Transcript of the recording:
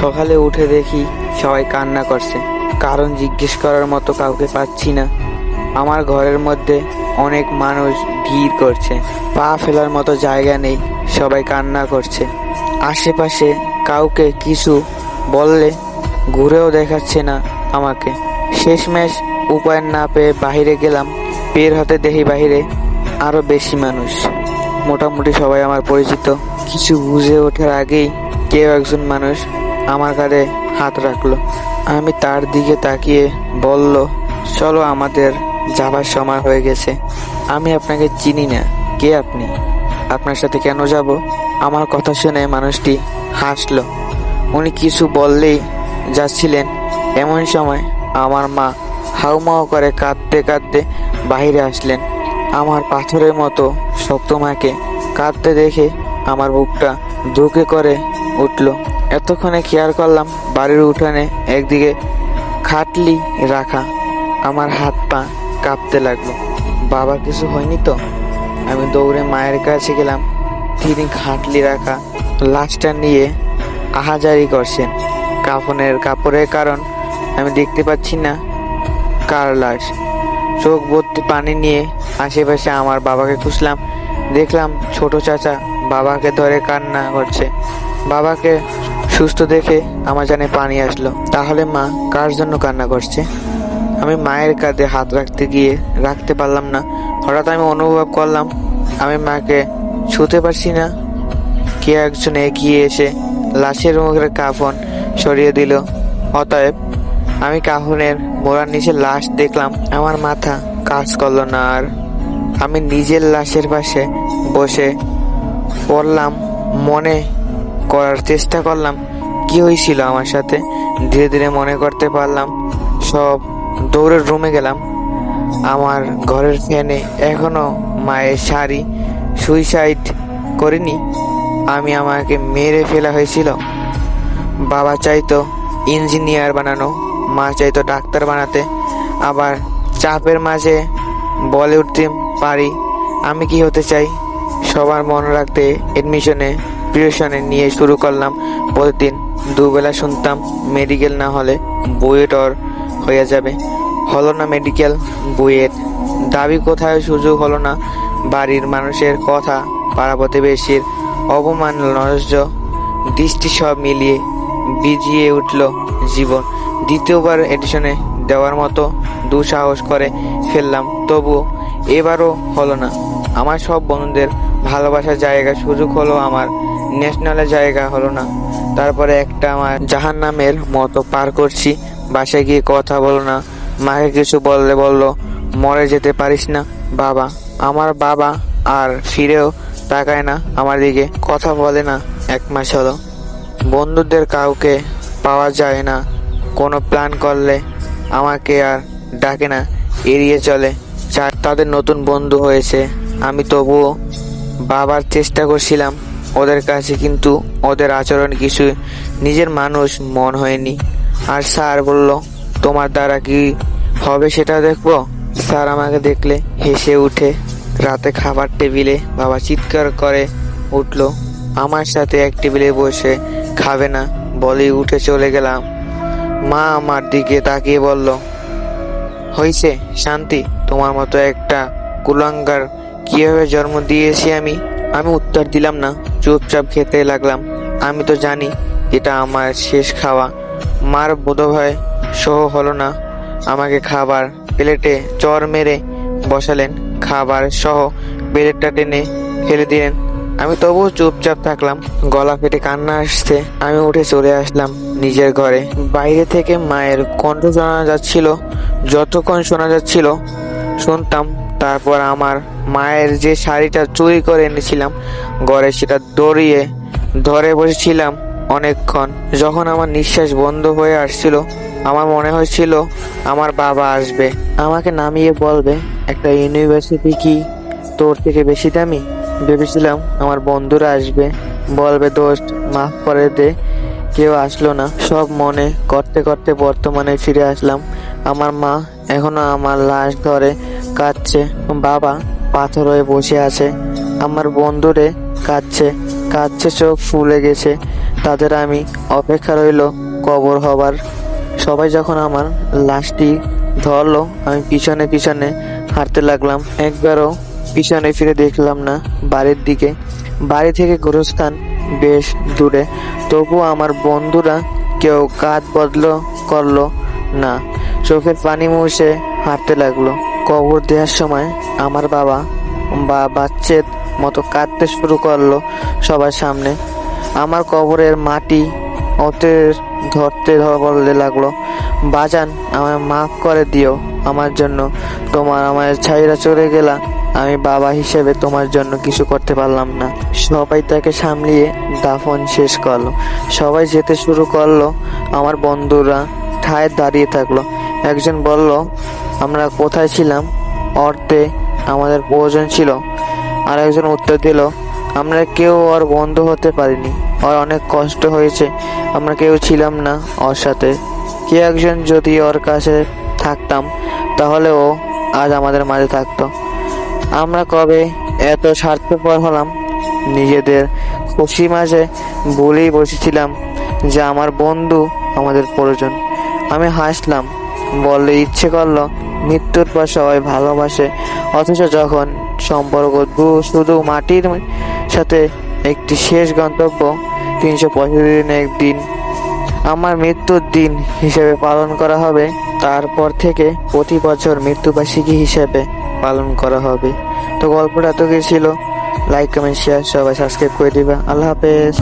সকালে উঠে দেখি সবাই কান্না করছে। কারণ জিজ্ঞেস করার মতো কাউকে পাচ্ছি না। আমার ঘরের মধ্যে অনেক মানুষ ভিড় করছে। পা ফেলার মতো জায়গা নেই, সবাই কান্না করছে। আশেপাশে কাউকে কিছু বললে ঘুরেও দেখাচ্ছে না আমাকে। শেষমেশ উপায় না পেয়ে বাইরে গেলাম। পের হতে দেখি বাইরে আরও বেশি মানুষ। মোটামুটি সবাই আমার পরিচিত। কিছু বুঝে ওঠার আগেই কেউ একজন মানুষ আমার কাঁধে হাত রাখল। আমি তার দিকে তাকিয়ে বলল, চলো আমাদের যাবার সময় হয়ে গেছে। আমি আপনাকে চিনি না। কে আপনি? আপনার সাথে কেন যাব? আমার কথা শুনে মানুষটি হাসলো। উনি কিছু বললেই যাচ্ছিলেন। এমন সময় আমার মা হাউমাউ করে কাঁদতে কাঁদতে বাইরে আসলেন। আমার পাথরের মতো শক্ত মাকে কাঁদতে দেখে আমার বুকটা ধুকে করে উঠল। এতক্ষণে খেয়াল করলাম? বাড়ির উঠানে একদিকে খাটলি রাখা, আমার হাত পা কাঁপতে লাগল। বাবা কিছু হয়নি তো? আমি দৌড়ে মায়ের কাছে গেলাম, তিনি খাটলি রাখা লাশটা নিয়ে আহাজারি করছেন। কাফনের কাপড়ের কারণ আমি দেখতে পাচ্ছি না কার লাশ। চোখ ভর্তি পানি নিয়ে আশেপাশে আমার বাবাকে খুঁজলাম। দেখলাম ছোট চাচা বাবাকে ধরে কান্না করছে। বাবাকে সুস্থ দেখে আমার জানে পানি আসলো। তাহলে মা কার জন্য কান্না করছে? আমি মায়ের কাঁধে হাত রাখতে গিয়ে রাখতে পারলাম না। হঠাৎ আমি অনুভব করলাম, আমি মাকে ছুতে পারছি না। কে একজন এগিয়ে এসে লাশের মুখের কাফন সরিয়ে দিল। অতএব আমি কাফনের মোড়ার নিচে লাশ দেখলাম। আমার মাথা কাজ করল না আর আমি নিজের লাশের পাশে বসে পড়লাম, মনে করার চেষ্টা করলাম। কি হয়েছিল আমার সাথে? ধীরে ধীরে মনে করতে পারলাম, সব দৌড়ের রুমে গেলাম। আমার ঘরের ফ্যানে এখনও মায়ের শাড়ি সুইসাইড করিনি। আমি আমাকে মেরে ফেলা হয়েছিল। বাবা চাইতো ইঞ্জিনিয়ার বানানো, মা চাইতো ডাক্তার বানাতে। আবার চাপের মাঝে বলে উঠতে পারি, আমি কি হতে চাই? সবার মনে রাখতে এডমিশনে প্রিপারেশনে নিয়ে শুরু করলাম প্রতিদিন। দুবেলা শুনতাম মেডিকেল না হলে বুয়েট ওর হয়ে যাবে। হলো না মেডিকেল বুয়েট। দাবি কোথায় সুযোগ হলো না বাড়ির মানুষের কথা, পাড়া প্রতিবেশীর অপমান নৈরাজ্য দৃষ্টি সব মিলিয়ে বিজিয়ে উঠল জীবন। দ্বিতীয়বার এডিশনে দেওয়ার মতো দুঃসাহস করে ফেললাম, তবুও এবারও হলো না। আমার সব বন্ধুদের ভালোবাসার জায়গা সুযোগ হলো আমার ন্যাশনালের জায়গা হলো না। তারপরে একটা আমার জাহান নামের মতো পার করছি, বাসায় গিয়ে কথা বলো না। মাকে কিছু বললে বলল, মরে যেতে পারিস না, বাবা। আমার বাবা আর ফিরেও তাকায় না আমার দিকে। কথা বলে না, এক মাস হলো। বন্ধুদের কাউকে পাওয়া যায় না। কোনো প্ল্যান করলে আমাকে আর ডাকে না, এড়িয়ে চলে। তাদের নতুন বন্ধু হয়েছে। আমি তবুও বাবার চেষ্টা করছিলাম ওদের কাছে কিন্তু ওদের আচরণ কিছু নিজের মানুষ মন হয়নি। আর স্যার বলল, তোমার দ্বারা কি হবে সেটা দেখব? স্যার আমাকে দেখলে হেসে উঠে রাতে খাবার টেবিলে বাবা চিৎকার করে উঠল, আমার সাথে এক টেবিলে বসে খাবে না, বলে উঠে চলে গেলাম। মা আমার দিকে তাকিয়ে বলল হয়েছে শান্তি, তোমার মতো একটা কুলাঙ্গার কীভাবে জন্ম দিয়েছি আমি? আমি উত্তর দিলাম না, চুপচাপ খেতে লাগলাম। আমি তো জানি এটা আমার শেষ খাওয়া। মার বোধভয় সহ হলো না। আমাকে খাবার প্লেটে চর মেরে বসালেন। খাবার সহ প্লেটটা টেনে ফেলে দিলেন। আমি তবুও চুপচাপ থাকলাম। গলা ফেটে কান্না আসছে। আমি উঠে চলে আসলাম নিজের ঘরে। বাইরে থেকে মায়ের কণ্ঠ শোনা যাচ্ছিল, যতক্ষণ শোনা যাচ্ছিল শুনতাম, তারপর আমার মায়ের যে শাড়িটা চুরি করে এনেছিলাম, ঘরে সেটা দড়িয়ে ধরে বসেছিলাম অনেকক্ষণ। যখন আমার নিঃশ্বাস বন্ধ হয়ে আসছিল, আমার মনে হয়েছিল, আমার বাবা আসবে। আমাকে নামিয়ে বলবে, একটা ইউনিভার্সিটি কি তোর থেকে বেশি দামি? ভেবেছিলাম, আমার বন্ধুরা আসবে। বলবে, দোস্ত, মাফ করে দে, কেউ আসলো না। সব মনে করতে করতে বর্তমানে ফিরে আসলাম। আমার মা এখনও আমার লাশ ধরে কাঁদছে। বাবা পাথর হয়ে বসে আছে। আমার বন্ধুরে কাঁদছে। কাঁদছে চোখ ফুলে গেছে। তাদের আমি অপেক্ষা রইল কবর হবার। সবাই যখন আমার লাশটি ধরলো, আমি পিছনে পিছনে হাঁটতে লাগলাম। একবারও পিছনে ফিরে দেখলাম না বাড়ির দিকে। বাড়ি থেকে গোরস্থান বেশ দূরে। তবুও আমার বন্ধুরা কেউ কাঁধ বদল করল না। চোখের পানি মুছে হাঁটতে লাগল। কবর দেওয়ার সময় আমার বাবা বা বাচ্চের মতো কাঁদতে শুরু করল সবার সামনে। আমার কবরের মাটি ওতে ধরতে বলতে লাগল। বাজান, আমায় মাফ করে দিও আমার জন্য। তোমার আমার ছাইরা চলে গেলা। আমি বাবা হিসেবে তোমার জন্য কিছু করতে পারলাম না। সবাই তাকে সামলিয়ে দাফন শেষ করল। সবাই যেতে শুরু করল। আমার বন্ধুরা ঠায় দাঁড়িয়ে থাকল। একজন বলল, আমরা কোথায় ছিলাম? অর্থে আমাদের প্রয়োজন ছিল। আর একজন উত্তর দিল, আমরা কেউ ওর বন্ধু হতে পারিনি। ওর অনেক কষ্ট হয়েছে। আমরা কেউ ছিলাম না ওর সাথে। কে একজন যদি ওর কাছে থাকতাম, তাহলে ও আজ আমাদের মাঝে থাকতো। আমরা কবে এত স্বার্থপর হলাম? নিজেদের খুশি মাঝে বলেই বসেছিলাম যে আমার বন্ধু আমাদের প্রয়োজন। আমি হাসলাম বললে ইচ্ছে করল মৃত্যুর পর সবাই ভালোবাসে। অথচ যখন সম্পর্ক শুধু মাটির সাথে একটি শেষ গন্তব্য তিনশো পঁয়ষট্টি দিনে একদিন। আমার মৃত্যুর দিন হিসেবে পালন করা হবে। তারপর থেকে প্রতি বছর মৃত্যুবার্ষিকী হিসেবে পালন করা হবে। তো গল্পটা তো কি ছিল। লাইক কমেন্ট শেয়ার সবাই সাবস্ক্রাইব করে দিবা। আল্লাহ হাফেজ।